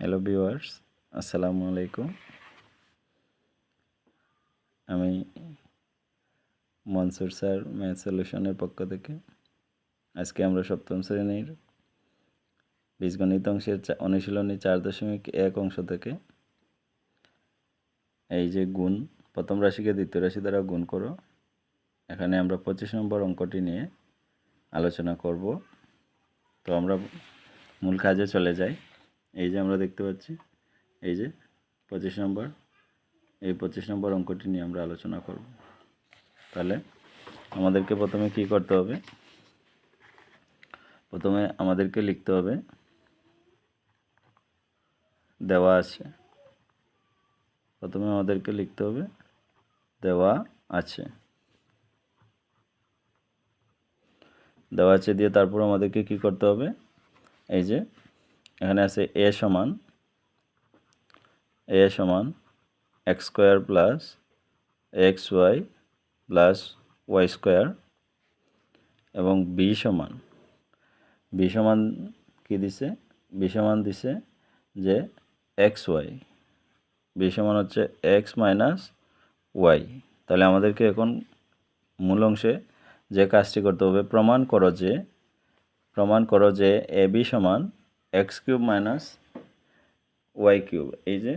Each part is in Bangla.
হ্যালো ভিউয়ার্স আসসালামু আলাইকুম আমি মনসুর স্যার ম্যাথ সলিউশনের পক্ষ থেকে। আজকে আমরা সপ্তম শ্রেণির বীজগণিত অংশের অনুশীলনী চার দশমিক এক অংশ থেকে এই যে গুণ, প্রথম রাশিকে দ্বিতীয় রাশি দ্বারা গুণ করো। এখানে আমরা পঁচিশ নম্বর অঙ্কটি নিয়ে আলোচনা করব। তো আমরা মূল কাজে চলে যাই। এই যে আমরা দেখতে পাচ্ছি, এই যে পঁচিশ নম্বর, এই পঁচিশ নম্বর অঙ্কটি নিয়ে আমরা আলোচনা করব। তাহলে আমাদেরকে প্রথমে কি করতে হবে? প্রথমে আমাদেরকে লিখতে হবে, দেওয়া আছে। প্রথমে আমাদেরকে লিখতে হবে, দেওয়া আছে। দেওয়া আছে দিয়ে তারপর আমাদেরকে কি করতে হবে? এই যে এখানে আছে এ সমান এ সমান X square plus X Y plus Y square এবং বি সমান। বি সমান কি দিছে? বি সমান দিছে যে এক্স ওয়াই বি সমান হচ্ছে এক্স মাইনাস ওয়াই তাহলে আমাদেরকে এখন মূল অংশে যে কাজটি করতে হবে, প্রমাণ করো যে, প্রমাণ করো যে এ বি সমান X cube minus Y cube. এই যে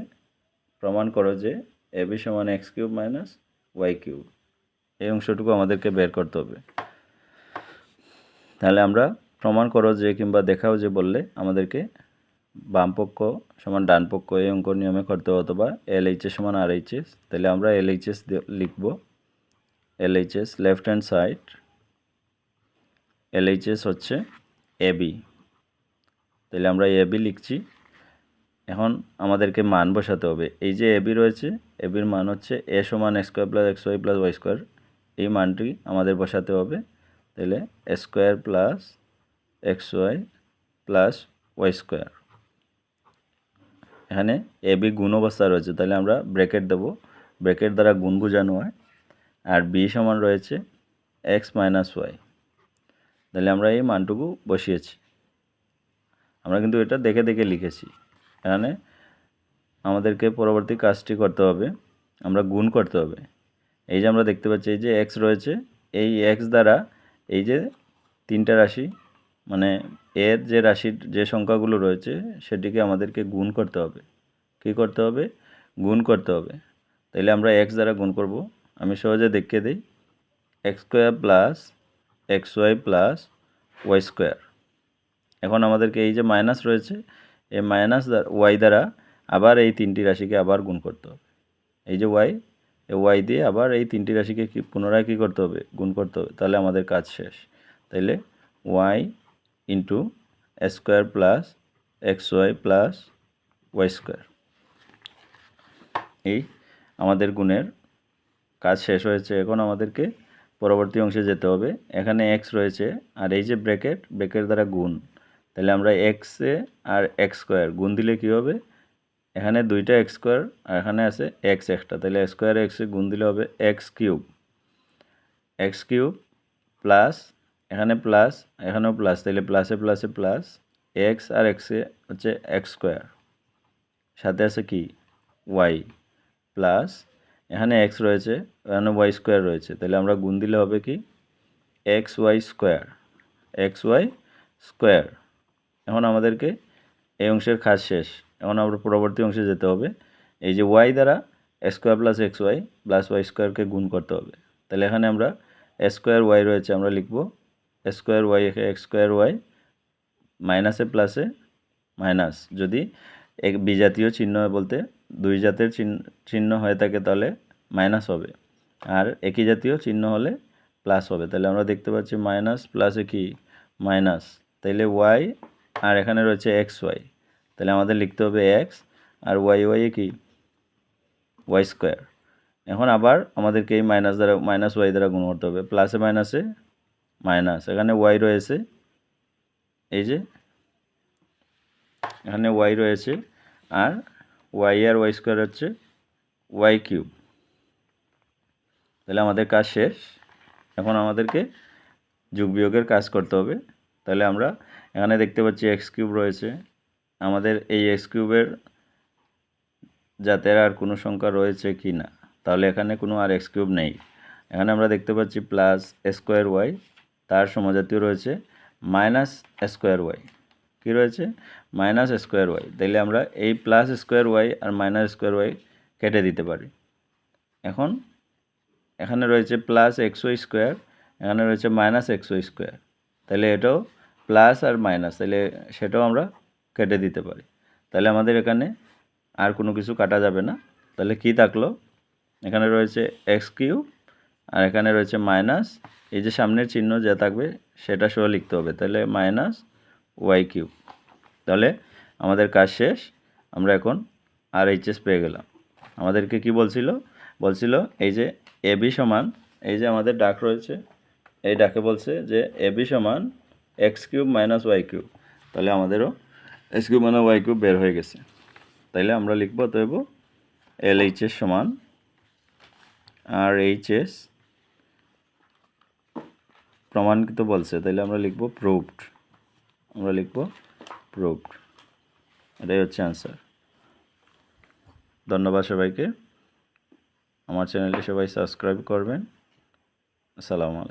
প্রমাণ করো যে এ বি সমান X cube minus Y cube. এই অংশটুকু আমাদেরকে বের করতে হবে। তাহলে আমরা প্রমাণ করো যে কিংবা দেখাও যে বললে আমাদেরকে বাম পক্ষ সমান ডান পক্ষ এই অঙ্ক নিয়মে করতে অথবা এল এইচ এস সমান আর এইচ এস তাহলে আমরা এল এইচ এস লিখব। L H left hand side L H S হচ্ছে এ বি। তাহলে আমরা এ, বি লিখছি। এখন আমাদেরকে মান বসাতে হবে। এই যে এবি রয়েছে এবির মান হচ্ছে এ সমান X square plus X Y plus Y square. এই মানটি আমাদের বসাতে হবে। তাহলে square plus X Y plus Y square. এখানে এবি গুণ অবস্থা রয়েছে। তাহলে আমরা ব্র্যাকেট দেবো। ব্র্যাকেট দ্বারা গুণ বোঝানো হয়। আর বি সমান রয়েছে এক্স মাইনাস ওয়াই। তাহলে আমরা এই মানটুকু বসিয়েছি। আমরা কিন্তু এটা দেখে দেখে লিখেছি। এখানে আমাদেরকে পরবর্তী কাজটি করতে হবে, আমরা গুণ করতে হবে। এই যে আমরা দেখতে পাচ্ছি এই যে এক্স রয়েছে, এই এক্স দ্বারা এই যে তিনটা রাশি মানে এর যে রাশির যে সংখ্যাগুলো রয়েছে, সেটিকে আমাদেরকে গুণ করতে হবে। কী করতে হবে? গুণ করতে হবে। তাইলে আমরা এক্স দ্বারা গুণ করব। আমি সহজে দেখিয়ে দিই। X square plus X Y plus Y square এখন আমাদেরকে এই যে মাইনাস রয়েছে এই মাইনাস ওয়াই দ্বারা আবার এই তিনটি রাশিকে আবার গুণ করতে হবে। এই যে ওয়াই এই ওয়াই দিয়ে আবার এই তিনটি রাশিকে কি, পুনরায় কী করতে হবে? গুণ করতে হবে। তাহলে আমাদের কাজ শেষ। তাইলে Y into square plus X Y plus Y square. এই আমাদের গুণের কাজ শেষ হয়েছে। এখন আমাদেরকে পরবর্তী অংশে যেতে হবে। এখানে এক্স রয়েছে আর এই যে ব্র্যাকেট ব্র্যাকেট দ্বারা গুণ। তাহলে আমরা এক্সে আর এক্স স্কোয়ার গুণ দিলে কী হবে? এখানে দুইটা এক্স স্কোয়ার আর এখানে আছে এক্স একটা। তাহলে স্কোয়ার এক্সে গুণ দিলে হবে X cube X cube plus এখানে প্লাস এখানেও প্লাস তাহলে প্লাসে প্লাসে প্লাস এক্স আর এক্সে হচ্ছে এক্স স্কোয়ার সাথে আছে কি? ওয়াই প্লাস এখানে এক্স রয়েছে, এখানে ওয়াই স্কোয়ার রয়েছে। তাহলে আমরা গুণ দিলে হবে কি? X Y square X Y square এখন আমাদেরকে এই অংশের কাজ শেষ। এখন আমরা পরবর্তী অংশে যেতে হবে। এই যে ওয়াই দ্বারা square plus X Y plus Y স্কোয়ারকে গুণ করতে হবে। তাহলে এখানে আমরা স্কোয়ার ওয়াই রয়েছে, আমরা লিখব square Y X square Y মাইনাসে প্লাসে মাইনাস যদি এক বিজাতীয় চিহ্ন বলতে দুই জাতের চিহ্ন হয়ে থাকে তাহলে মাইনাস হবে। আর একই জাতীয় চিহ্ন হলে প্লাস হবে। তাহলে আমরা দেখতে পাচ্ছি মাইনাস প্লাসে কি? মাইনাস তাইলে ওয়াই আর এখানে রয়েছে এক্স ওয়াই। তাহলে আমাদের লিখতে হবে এক্স আর ওয়াই ওয়াই কি? Y square. এখন আবার আমাদেরকে এই মাইনাস দ্বারা, মাইনাস ওয়াই দ্বারা গুণ করতে হবে। প্লাসে মাইনাসে মাইনাস। এখানে ওয়াই রয়েছে। এই যে, এখানে ওয়াই রয়েছে আর ওয়াই আর ওয়াই স্কোয়ার হচ্ছে ওয়াই কিউব। তাহলে আমাদের কাজ শেষ। এখন আমাদেরকে যোগ বিয়োগের কাজ করতে হবে। তাহলে আমরা এখানে দেখতে পাচ্ছি এক্স কিউব রয়েছে। আমাদের এই এক্স কিউবের জাতের আর কোনো সংখ্যা রয়েছে কি না, তাহলে এখানে কোনো আর এক্স কিউব নেই। এখানে আমরা দেখতে পাচ্ছি প্লাস স্কোয়ার ওয়াই তার সমজাতীয় রয়েছে মাইনাস স্কোয়ার ওয়াই কী রয়েছে? মাইনাস স্কোয়ার ওয়াই তাইলে আমরা এই প্লাস স্কোয়ার ওয়াই আর মাইনাস স্কোয়ার ওয়াই কেটে দিতে পারি। এখন এখানে রয়েছে প্লাস এক্স ওয়াই স্কোয়ার এখানে রয়েছে মাইনাস এক্স ওয়াই স্কোয়ার তাহলে এটাও প্লাস আর মাইনাস তাহলে সেটাও আমরা কেটে দিতে পারি। তাহলে আমাদের এখানে আর কোনো কিছু কাটা যাবে না। তাহলে কি থাকল? এখানে রয়েছে এক্স কিউব আর এখানে রয়েছে মাইনাস এই যে সামনের চিহ্ন যা থাকবে, সেটা সহ লিখতে হবে। তাহলে মাইনাস ওয়াই কিউব তাহলে আমাদের কাজ শেষ। আমরা এখন আর এইচএস পেয়ে গেলাম। আমাদেরকে কি বলছিল? বলছিল এই যে এবি সমান, এই যে আমাদের ডাক রয়েছে এই ডাকে বলছে যে এবি সমান X cube minus Y cube. তাহলে আমাদেরও X cube minus Y cube বের হয়ে গেছে। তাইলে আমরা লিখব তৈব এল এইচএস সমান আর এইচএস প্রমাণিত বলছে। তাইলে আমরা লিখব প্রুভড আমরা লিখব প্রুভড এটাই হচ্ছে অ্যান্সার ধন্যবাদ সবাইকে। আমার চ্যানেলটি সবাই সাবস্ক্রাইব করবেন। আসসালামু আলাইকুম।